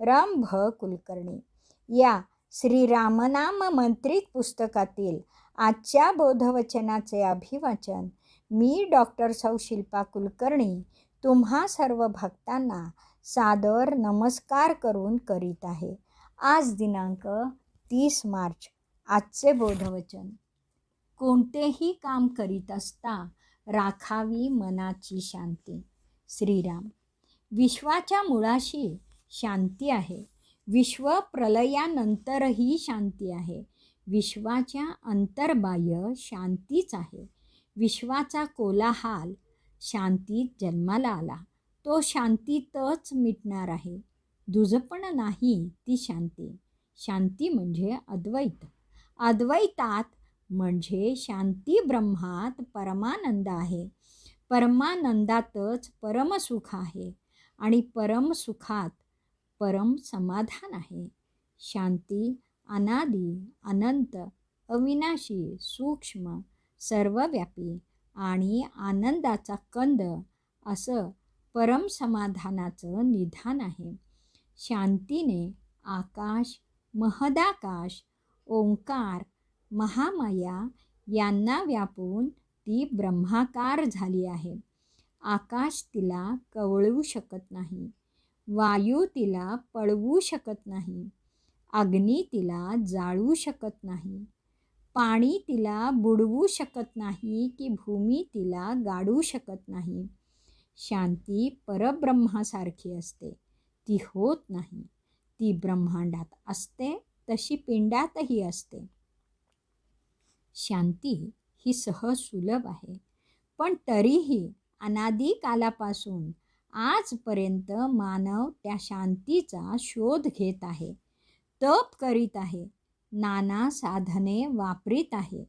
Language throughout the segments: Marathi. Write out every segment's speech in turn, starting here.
राम भ कुलकर्णी. या श्रीरामनाम मंत्रित पुस्तकातील आजच्या बोधवचनाचे अभिवाचन मी डॉक्टर सौ शिल्पा कुलकर्णी तुम्हा सर्व भक्तांना सादर नमस्कार करून करीत आहे. आज दिनांक तीस मार्च आजचे बोधवचन. कोणतेही काम करीत असता राखावी मनाची शांती. श्रीराम विश्वाच्या मुळाशी शांती आहे. विश्व प्रलयानंतरही शांती आहे. विश्वाच्या अंतर्बाह्य शांतीच आहे. विश्वाचा कोलाहाल शांतीत जन्माला आला. तो शांतीतच मिटणार आहे. दुजपण नाही ती शांती. शांती म्हणजे अद्वैत. अद्वैतात म्हणजे शांती ब्रह्मात परमानंद आहे. परमानंदातच परमसुख आहे. आणि परमसुखात परम समाधान आहे. शांती अनादी अनंत अविनाशी सूक्ष्म सर्वव्यापी आणि आनंदाचा कंद असं परम समाधानाचं निधान आहे. शांतीने आकाश महदाकाश ओंकार महामाया यांना व्यापून ती ब्रह्माकार झाली आहे. आकाश तिला कवळू शकत नाही. वायू तिला पळवू शकत नाही. अग्नी तिला जाळू शकत नाही. पाणी तिला बुडवू शकत नाही की भूमी तिला गाडू शकत नाही. शांती परब्रह्मासारखी असते. ती होत नाही. ती ब्रह्मांडात असते तशी पिंडातही असते. शांती ही सहज सुलभ आहे. पण तरीही अनादी कालापासून आजपर्यंत मानव त्या शांतीचा शोध घेत आहे. तप करीत आहे. नाना साधने वापरीत आहे.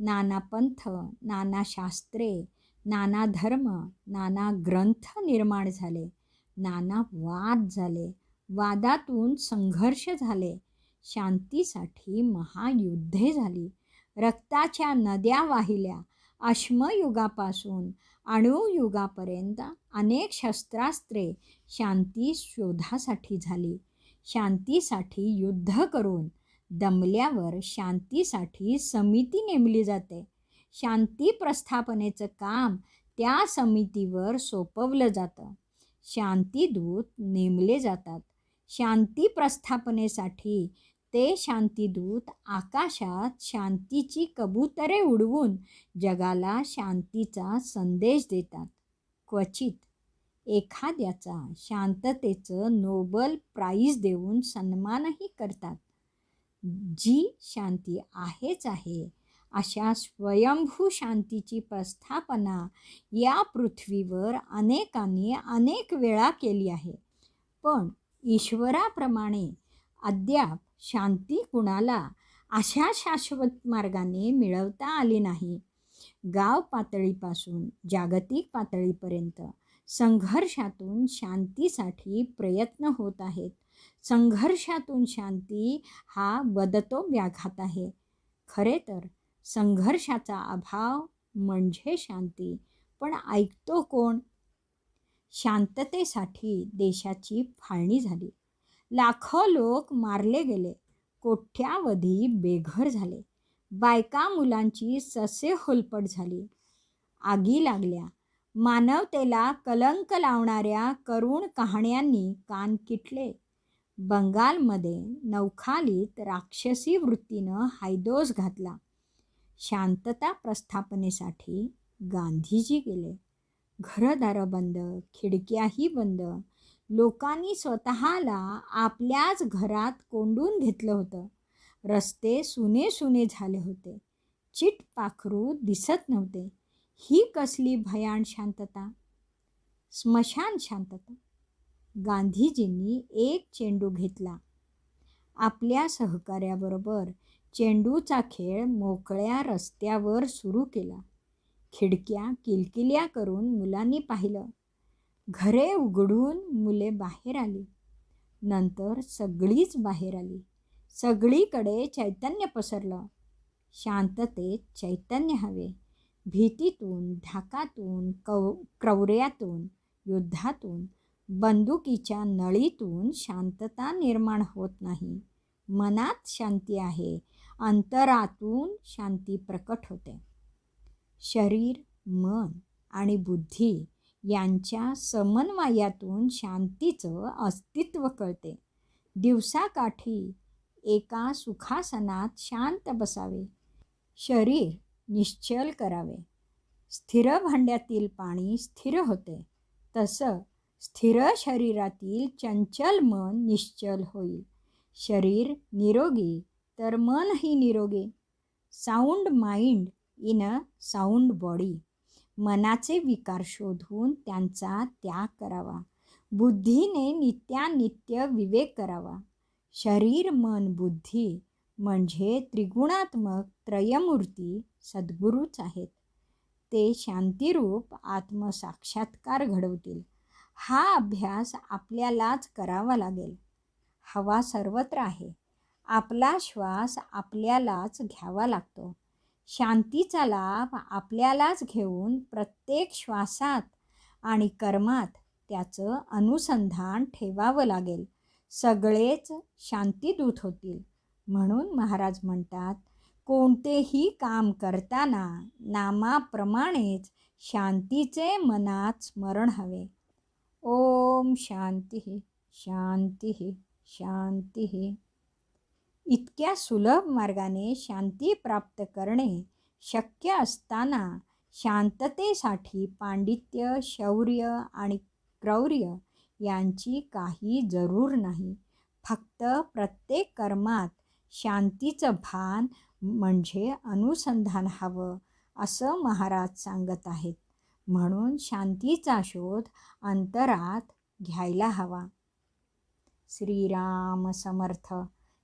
नाना पंथ नाना शास्त्रे नाना धर्म नाना ग्रंथ निर्माण झाले. नाना वाद झाले. वादातून संघर्ष झाले. शांतीसाठी महायुद्धे झाली. रक्ताच्या नद्या वाहिल्या. अश्मयुगापासून अणुयुगापर्यंत अनेक शस्त्रास्त्रे शांती शोधासाठी झाली. शांतीसाठी युद्ध करून दमल्यावर शांतीसाठी समिती नेमली जाते. शांती प्रस्थापनेचं काम त्या समितीवर सोपवलं जातं. शांतीदूत नेमले जातात. शांती प्रस्थापनेसाठी ते शांतीदूत आकाशात शांतीची कबुतरे उडवून जगाला शांतीचा संदेश देतात. क्वचित एखाद्याचा शांततेचं नोबल प्राईज देऊन सन्मानही करतात. जी शांती आहेच आहे अशा स्वयंभू शांतीची प्रस्थापना या पृथ्वीवर अनेकांनी अनेक वेळा केली आहे. पण ईश्वराप्रमाणे अद्याप शांती कुणाला? अशा शाश्वत मार्गाने मिळवता आली नाही. गाव पातळीपासून जागतिक पातळीपर्यंत संघर्षातून शांतीसाठी प्रयत्न होत आहेत. संघर्षातून शांती हा बदतो व्याघात आहे. खरे तर संघर्षाचा अभाव म्हणजे शांती. पण ऐकतो कोण? शांततेसाठी देशाची फाळणी झाली. लाखो लोक मारले गेले. कोठ्यावधी बेघर झाले. बायका मुलांची ससे होलपट झाली. आगी लागल्या. मानवतेला कलंक लावणाऱ्या करुण कहाण्यांनी कान किटले. बंगालमध्ये नौखालीत राक्षसी वृत्तीनं हायदोस घातला. शांतता प्रस्थापनेसाठी गांधीजी गेले. घरदारं बंद खिडक्याही बंद लोकांनी स्वतःला आपल्याच घरात कोंडून घेतलं होतं. रस्ते सुने सुने झाले होते. चिट पाखरू दिसत नव्हते. ही कसली भयान शांतता. स्मशान शांतता. गांधीजींनी एक चेंडू घेतला. आपल्या सहकार्याबरोबर चेंडूचा खेळ मोकळ्या रस्त्यावर सुरू केला. खिडक्या किलकिल्या करून मुलांनी पाहिलं. घरे उघडून मुले बाहेर आली. नंतर सगळीच बाहेर आली. सगळीकडे चैतन्य पसरलं. शांततेत चैतन्य हवे. भीतीतून धाकातून कौ क्रौर्यातून युद्धातून बंदुकीच्या नळीतून शांतता निर्माण होत नाही. मनात शांती आहे. अंतरातून शांती प्रकट होते. शरीर मन आणि बुद्धी यांच्या समन्वयातून शांतीचं अस्तित्व कळते. दिवसाकाठी एका सुखासनात शांत बसावे. शरीर निश्चल करावे. स्थिर भांड्यातील पाणी स्थिर होते. तसं स्थिर शरीरातील चंचल मन निश्चल होईल. शरीर निरोगी तर मनही निरोगी. Sound mind in a sound body. मनाचे विकार शोधून त्यांचा त्याग करावा. बुद्धीने नित्यानित्य विवेक करावा. शरीर मन बुद्धी म्हणजे त्रिगुणात्मक त्रयमूर्ती सद्गुरूच आहेत. ते शांतिरूप आत्मसाक्षात्कार घडवतील. हा अभ्यास आपल्यालाच करावा लागेल. हवा सर्वत्र आहे. आपला श्वास आपल्यालाच घ्यावा लागतो. शांतीचा लाभ आपल्यालाच घेऊन प्रत्येक श्वासात आणि कर्मात त्याचं अनुसंधान ठेवावं लागेल. सगळेच शांतीदूत होतील. म्हणून महाराज म्हणतात कोणतेही काम करताना नामाप्रमाणेच शांतीचे मनात स्मरण हवे. ओम शांती शांती शांती. इतक्या सुलभ मार्गाने शांती प्राप्त करणे शक्य असताना शांततेसाठी पांडित्य शौर्य आणि क्रौर्य यांची काही जरूर नाही. फक्त प्रत्येक कर्मात शांतीचं भान म्हणजे अनुसंधान हवं असं महाराज सांगत आहेत. म्हणून शांतीचा शोध अंतरात घ्यायला हवा. श्रीराम समर्थ.